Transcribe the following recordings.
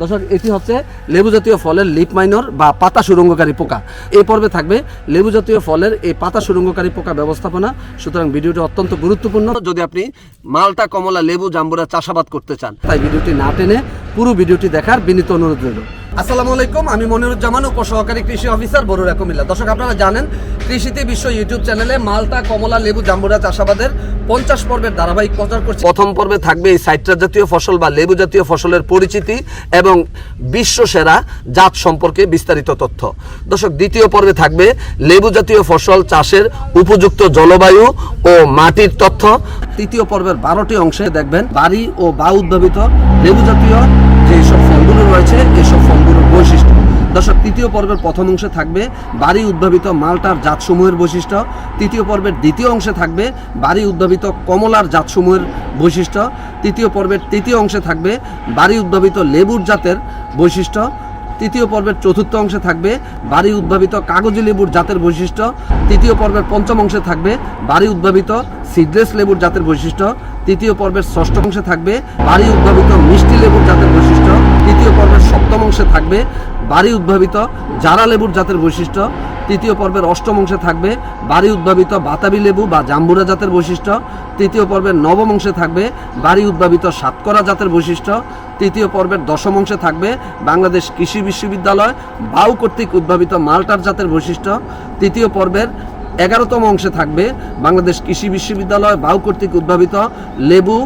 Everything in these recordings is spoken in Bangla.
দর্শক, এটি হচ্ছে লেবু জাতীয় ফলের লিপ মাইনর বা পাতা সুরঙ্গকারী পোকা। এই পর্বে থাকবে লেবু জাতীয় ফলের এই পাতা সুরঙ্গকারী পোকা ব্যবস্থাপনা। সুতরাং ভিডিওটি অত্যন্ত গুরুত্বপূর্ণ। যদি আপনি মালটা, কমলা, লেবু, জাম্বুরা চাষাবাদ করতে চান, তাই ভিডিওটি না টেনে পুরো ভিডিওটি দেখার বিনীত অনুরোধ রইল। আসসালামু আলাইকুম আমি মনিরুজ্জামান উপসহকারী কৃষি অফিসার বরুরা কুমিল্লা। দর্শক আপনারা জানেন কৃষিতে বিশ্ব ইউটিউব চ্যানেলে মালতা কমলা লেবু জাম্বুরা চাষাবাদের পঞ্চাশ পর্বের ধারাবাহিক প্রচার করছে। প্রথম পর্বে থাকবে এই সাইট্রাস জাতীয় ফসল বা লেবু জাতীয় ফসলের পরিচিতি এবং বিশ্ব সেরা জাত সম্পর্কে বিস্তারিত তথ্য। দর্শক দ্বিতীয় পর্বে থাকবে লেবু জাতীয় ফসল চাষের উপযুক্ত জলবায়ু ও মাটির তথ্য। তৃতীয় পর্বের বারোটি অংশে দেখবেন বাড়ি ও বা উদ্ভাবিত লেবু জাতীয় যেসব ফলগুলো রয়েছে এসব বৈশিষ্ট্য। দর্শক, তৃতীয় পর্বের প্রথম অংশে থাকবে বাড়ি উদ্ভাবিত মালটার জাতসমূহের বৈশিষ্ট্য। তৃতীয় পর্বের দ্বিতীয় অংশে থাকবে বাড়ি উদ্ভাবিত কমলার জাতসমূহের বৈশিষ্ট্য। তৃতীয় পর্বের তৃতীয় অংশে থাকবে বাড়ি উদ্ভাবিত লেবুর জাতের বৈশিষ্ট্য। তৃতীয় পর্বের চতুর্থ অংশে থাকবে বাড়ি উদ্ভাবিত কাগজি লেবুর জাতের বৈশিষ্ট্য। তৃতীয় পর্বের পঞ্চম অংশে থাকবে বাড়ি উদ্ভাবিত সিডলেস লেবুর জাতের বৈশিষ্ট্য। তৃতীয় পর্বের ষষ্ঠ অংশে থাকবে বাড়ি উদ্ভাবিত মিষ্টি লেবুর জাতের বৈশিষ্ট্য। তৃতীয় পর্বের সপ্তম অংশে থাকবে বাড়ি উদ্ভাবিত জারা লেবুর জাতের বৈশিষ্ট্য। তৃতীয় পর্বের অষ্টম অংশে থাকবে বাড়ি উদ্ভাবিত বাতাবি লেবু বা জাম্বুরা জাতের বৈশিষ্ট্য। তৃতীয় পর্বের নবম অংশে থাকবে বাড়ি উদ্ভাবিত সাতকরা জাতের বৈশিষ্ট্য। তৃতীয় পর্বের দশম অংশে থাকবে বাংলাদেশ কৃষি বিশ্ববিদ্যালয় বাউ কর্তৃক উদ্ভাবিত মাল্টার জাতের বৈশিষ্ট্য। তৃতীয় পর্বের এগারোতম অংশে থাকবে বাংলাদেশ কৃষি বিশ্ববিদ্যালয় বাউ কর্তৃক উদ্ভাবিত লেবু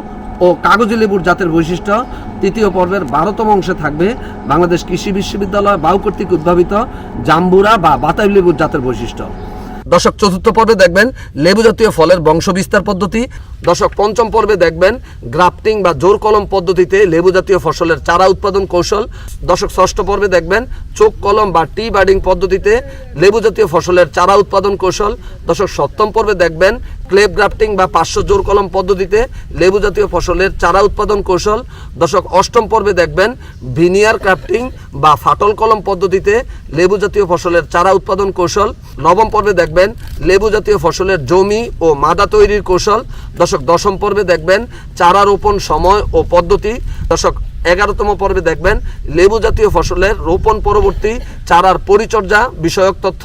ও কাগজি লেবুর জাতের বৈশিষ্ট্য। তৃতীয় পর্বের বারোতম অংশে থাকবে বাংলাদেশ কৃষি বিশ্ববিদ্যালয় বাউ কর্তৃক উদ্ভাবিত জাম্বুরা বা বাতাবি লেবুর জাতের বৈশিষ্ট্য। দশক চতুর্থ পর্বে দেখবেন লেবু জাতীয় ফলের বংশ বিস্তার পদ্ধতি। দশক পঞ্চম পর্বে দেখবেন গ্রাফটিং বা জোর কলম পদ্ধতিতে লেবু জাতীয় ফসলের চারা উৎপাদন কৌশল। দশক ষষ্ঠ পর্বে দেখবেন চোখ কলম বা টি বার্ডিং পদ্ধতিতে লেবু জাতীয় ফসলের চারা উৎপাদন কৌশল। দশক সপ্তম পর্বে দেখবেন ক্লেপ গ্রাফটিং বা পাঁচশো জোর কলম পদ্ধতিতে লেবু জাতীয় ফসলের চারা উৎপাদন কৌশল। দশক অষ্টম পর্বে দেখবেন ভিনিয়ার ক্রাফটিং বা ফাটল কলম পদ্ধতিতে লেবু জাতীয় ফসলের চারা উৎপাদন কৌশল। নবম পর্বে দেখবেন লেবু জাতীয় ফসলের জমি ও মাদা তৈরির কৌশল। দশক দশম পর্বে দেখবেন চারা রোপণ সময় ও পদ্ধতি। দশক এগারোতম পর্বে দেখবেন লেবু জাতীয় ফসলের রোপণ পরবর্তী চারার পরিচর্যা, বিষয়ক তথ্য।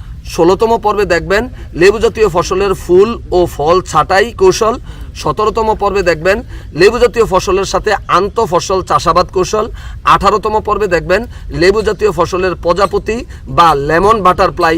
ষোলোতম পর্বে দেখবেন লেবু জাতীয় ফসলের ফুল ও ফল ছাটাই কৌশল। সতেরোতম পর্বে দেখবেন লেবু জাতীয় ফসলের সাথে আন্ত ফসল চাষাবাদ কৌশল। আঠারোতম পর্বে দেখবেন লেবু জাতীয় ফসলের প্রজাপতি বা লেমন বাটারফ্লাই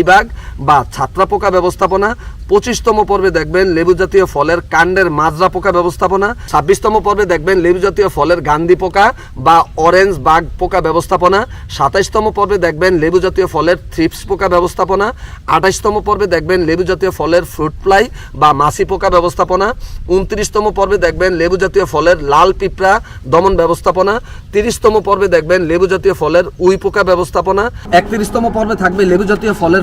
মিলিবাগ বা ছাত্রা পোকা ব্যবস্থাপনা। পঁচিশতম পর্বে দেখবেন লেবু জাতীয় ফলের কাণ্ডের মাজরা পোকা ব্যবস্থাপনা। ছাব্বিশতম পর্বে দেখবেন লেবু জাতীয় ফলের গান্ধী পোকা বা অরেঞ্জ বাগ পোকা ব্যবস্থাপনা। সাতাইশতম পর্বে দেখবেন লেবু জাতীয় ফলের থ্রিপস পোকা ব্যবস্থাপনা। আঠাইশতম পর্বে দেখবেন লেবু জাতীয় ফলের ফ্রুট ফ্লাই বা মাছি পোকা ব্যবস্থাপনা। উনত্রিশতম পর্বে দেখবেন লেবু জাতীয় ফলের লাল পিঁপড়া দমন ব্যবস্থাপনা। তিরিশতম পর্বে দেখবেন লেবু জাতীয় ফলের উই পোকা ব্যবস্থাপনা। একত্রিশতম পর্বে থাকবে লেবু জাতীয় ফলের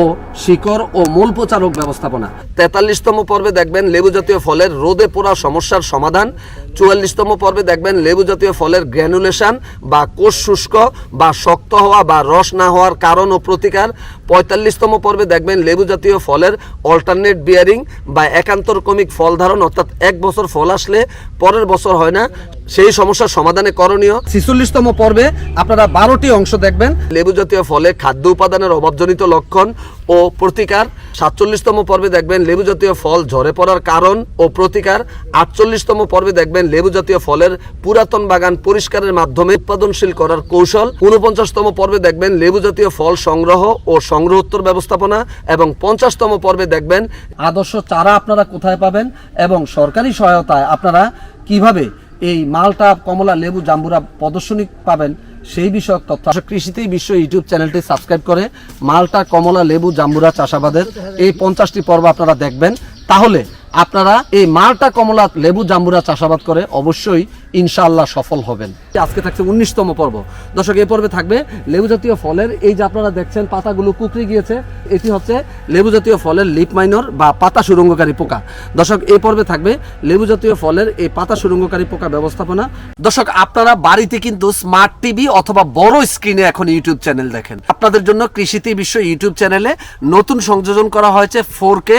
ও শিকড় ও মূল প্রচারক ব্যবস্থাপনা। তেতাল্লিশতম পর্বে দেখবেন লেবু জাতীয় ফলের রোদে পোড়া সমস্যার সমাধান। চুয়াল্লিশতম পর্বে দেখবেন লেবু জাতীয় ফলের গ্র্যানুলেশন বা কোষ শুষ্ক বা শক্ত হওয়া বা রস না হওয়ার কারণ ও প্রতিকার। পঁয়তাল্লিশতম পর্বে দেখবেন লেবু জাতীয় ফলের অল্টারনেট বিয়ারিং বা একান্তর কমিক ফল ধারণ, অর্থাৎ এক বছর ফল আসলে পরের বছর হয় না। সেই সমস্যার সমাধানে করণীয়। ছিচল্লিশতম পর্বে আপনারা বারোটি অংশ দেখবেন। লেবু জাতীয় ফলে খাদ্য উপাদানের অভাবজনিত লক্ষণ ও প্রতিকার। সাতচল্লিশতম পর্বে দেখবেন লেবু জাতীয় ফল ঝরে পড়ার কারণ ও প্রতিকার। আটচল্লিশতম পর্বে দেখবেন লেবু জাতীয় ফলের পুরাতন বাগান পরিষ্কারের মাধ্যমে উৎপাদনশীল করার কৌশল। উনপঞ্চাশতম পর্বে দেখবেন লেবু জাতীয় ফল সংগ্রহ ও সংগ্রহোত্তর ব্যবস্থাপনা এবং পঞ্চাশতম পর্বে দেখবেন আদর্শ চারা আপনারা কোথায় পাবেন এবং সরকারি সহায়তায় আপনারা কীভাবে এই মালটা কমলা লেবু জাম্বুরা প্রদর্শনী পাবেন সেই বিষয়ক তথ্য। কৃষিতেই বিশ্ব ইউটিউব চ্যানেলটি সাবস্ক্রাইব করে মালটা, কমলা, লেবু, জাম্বুরা চাষাবাদের এই পঞ্চাশটি পর্ব আপনারা দেখবেন। তাহলে আপনারা এই মালটা, কমলা, লেবু, জাম্বুরা চাষাবাদ করে অবশ্যই ইনশাআল্লাহ সফল হবেন। আজকে থাকছে উনিশতম পর্ব। দর্শক, এই পর্বে থাকবে লেবু জাতীয় ফলের, এই যে আপনারা দেখছেন পাতাগুলো কুকড়ে গিয়েছে, এটি হচ্ছে লেবু জাতীয় ফলের লিপ মাইনর বা পাতা সুরঙ্গকারী পোকা। দর্শক, এই পর্বে থাকবে লেবু জাতীয় ফলের এই পাতা সুরঙ্গকারী পোকা ব্যবস্থাপনা। দর্শক, আপনারা বাড়িতে কিন্তু স্মার্ট টিভি অথবা বড় স্ক্রিনে এখন ইউটিউব চ্যানেল দেখেন। আপনাদের জন্য কৃষিতে বিশ্ব ইউটিউব চ্যানেলে নতুন সংযোজন করা হয়েছে ফোর কে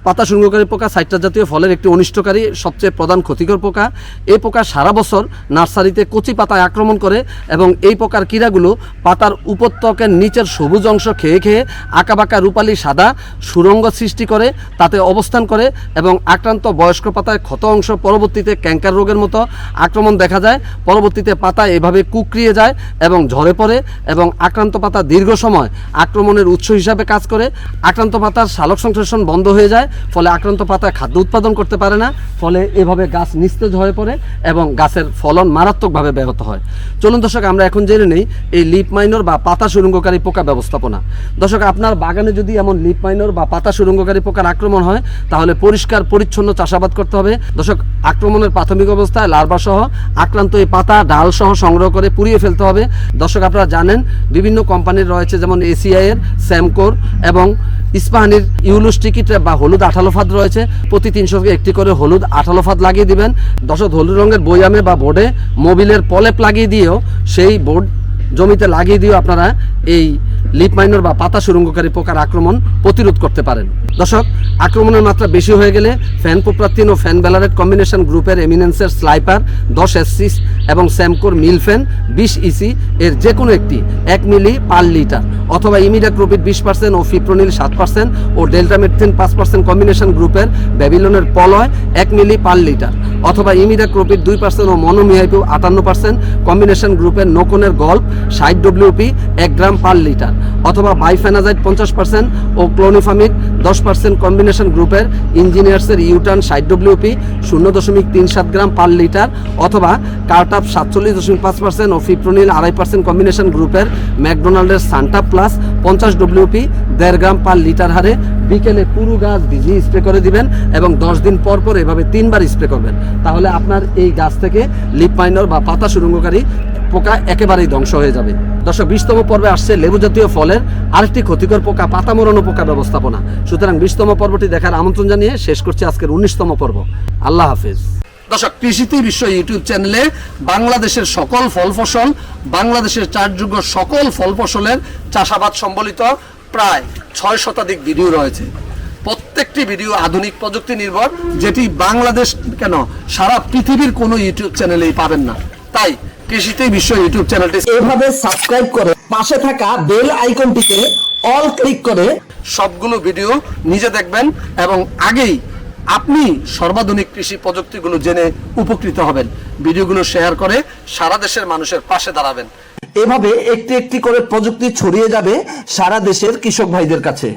পাতা শুঙ্গকারী পোকা সাইট্রা জাতীয় ফলের একটি অনিষ্টকারী, সবচেয়ে প্রধান ক্ষতিকর পোকা। এই পোকা সারা বছর নার্সারিতে কচি পাতায় আক্রমণ করে এবং এই পোকার কীড়াগুলো পাতার উপত্যকের নিচের সবুজ অংশ খেয়ে খেয়ে আঁকাবাঁকা রূপালি সাদা সুরঙ্গ সৃষ্টি করে, তাতে অবস্থান করে এবং আক্রান্ত বয়স্ক পাতায় ক্ষত অংশ পরবর্তীতে ক্যাঙ্কার রোগের মতো আক্রমণ দেখা যায়। পরবর্তীতে পাতা এভাবে কুকড়িয়ে যায় এবং ঝরে পড়ে এবং আক্রান্ত পাতা দীর্ঘ সময় আক্রমণের উৎস হিসাবে কাজ করে। আক্রান্ত পাতার সালোক সংশ্লেষণ বন্ধ হয়ে যায় ফলে আক্রান্ত পাতা খাদ্য উৎপাদন করতে পারে না, ফলে এভাবে গাছ নিস্তেজ হয়ে পড়ে এবং গাছের ফলন মারাত্মকভাবে ব্যাহত হয়। চলুন দর্শক, আমরা এখন জেনে নেই এই লিপ মাইনর বা পাতা সুরঙ্গকারী পোকা ব্যবস্থাপনা। দর্শক, আপনার বাগানে যদি এমন লিপ মাইনর বা পাতা সুরঙ্গকারী পোকার আক্রমণ হয়, তাহলে পরিষ্কার, পরিচ্ছন্ন চাষাবাদ করতে হবে। দর্শক, আক্রমণের প্রাথমিক অবস্থায় লার্ভা সহ আক্রান্ত এই পাতা ডাল সহ সংগ্রহ করে পুড়িয়ে ফেলতে হবে। দর্শক, আপনারা জানেন, বিভিন্ন কোম্পানির রয়েছে যেমন এসিআই এর, স্যামকোর এবং ইস্পাহানির ইউলুস টিকিট বা হলুদ আঠালো ফাঁদ রয়েছে। প্রতি তিনশো একটি করে হলুদ আঠালো ফাঁদ লাগিয়ে দিবেন। দশত হলুদ রঙের বইয়ামে বা বোর্ডে মোবিলের পলেপ লাগিয়ে দিয়েও সেই বোর্ড জমিতে লাগিয়ে দিয়েও আপনারা এই লিপ মাইনর বা পাতা সুরঙ্গকারী পোকার আক্রমণ প্রতিরোধ করতে পারেন। দর্শক, আক্রমণের মাত্রা বেশি হয়ে গেলে ফ্যান পোপ্রাতিন ও ফ্যান ব্যালারেট কম্বিনেশন গ্রুপের এমিনেন্সের স্লাইপার, দশ এসসিস এবং স্যামকোর মিল ফ্যান বিশ ইসি এর যে কোনো একটি, এক মিলি পার লিটার অথবা ইমিডাক্রোপিড বিশ পার্সেন্ট ও ফিপ্রোনিল সাত পার্সেন্ট ও ডেল্টামেথিন পাঁচ পার্সেন্ট কম্বিনেশন গ্রুপের ব্যাবিলনের পলয় এক মিলি পার লিটার অথবা ইমিডাক্রোপিড দুই পার্সেন্ট ও মনোমিহাইপু আটান্ন পার্সেন্ট কম্বিনেশন গ্রুপের নোকনের গল্প ষাট ডব্লিউপি এক গ্রাম পার লিটার অথবা বাইফেনাজাইট পঞ্চাশ পার্সেন্ট ও ক্লোনিফামিড দশ পার্সেন্ট কম্বিনেশন গ্রুপের ইঞ্জিনিয়ার্সের ইউটান ষাট ডব্লিউপি শূন্য দশমিক তিন সাত গ্রাম পার লিটার অথবা কার্টাপ সাতচল্লিশ দশমিক পাঁচ পার্সেন্ট ও ফিপ্রোনিল আড়াই পার্সেন্ট কম্বিনেশন গ্রুপের ম্যাকডোনাল্ডের সান্টা প্লাস পঞ্চাশ ডব্লিউপি দেড় গ্রাম পার লিটার হারে বিকেলে পুরো গাছ ভিজিয়ে স্প্রে করে দিবেন এবং দশ দিন পর পর এভাবে তিনবার স্প্রে করবেন। তাহলে আপনার এই গাছ থেকে লিপ মাইনর বা পাতা সুরঙ্গকারী পোকা একেবারেই ধ্বংস হয়ে যাবে। দর্শক, বিশতম পর্বে আসছে লেবু জাতীয় ফলের আরেকটি ক্ষতিকর পোকা, পাতা মরানো পোকা ব্যবস্থাপনা। সুতরাং বিশতম পর্বটি দেখার আমন্ত্রণ জানিয়ে শেষ করছি আজকের উনিশতম পর্ব। আল্লাহ হাফেজ। দর্শক, কৃষিতে বিশ্ব ইউটিউব চ্যানেলে বাংলাদেশের সকল ফল ফসল, বাংলাদেশের চারযোগ্য সকল ফল ফসলের চাষাবাদ সম্বলিত প্রায় ছয় শতাধিক ভিডিও রয়েছে। প্রত্যেকটি ভিডিও আধুনিক প্রযুক্তি নির্ভর, যেটি বাংলাদেশ কেন সারা পৃথিবীর কোনো ইউটিউব চ্যানেলেই পাবেন না। তাই কৃষিতেই বিশ্ব ইউটিউব চ্যানেলটি এভাবে সাবস্ক্রাইব করে পাশে থাকা বেল আইকনটিতে অল ক্লিক করে সবগুলো ভিডিও নিজে দেখবেন এবং আগেই আপনি সর্বাধুনিক কৃষি প্রযুক্তিগুলো জেনে উপকৃত হবেন। ভিডিওগুলো শেয়ার করে সারা দেশের মানুষের পাশে দাঁড়াবেন। এভাবে একটি একটি করে প্রযুক্তি ছড়িয়ে যাবে সারা দেশের কৃষক ভাইদের কাছে।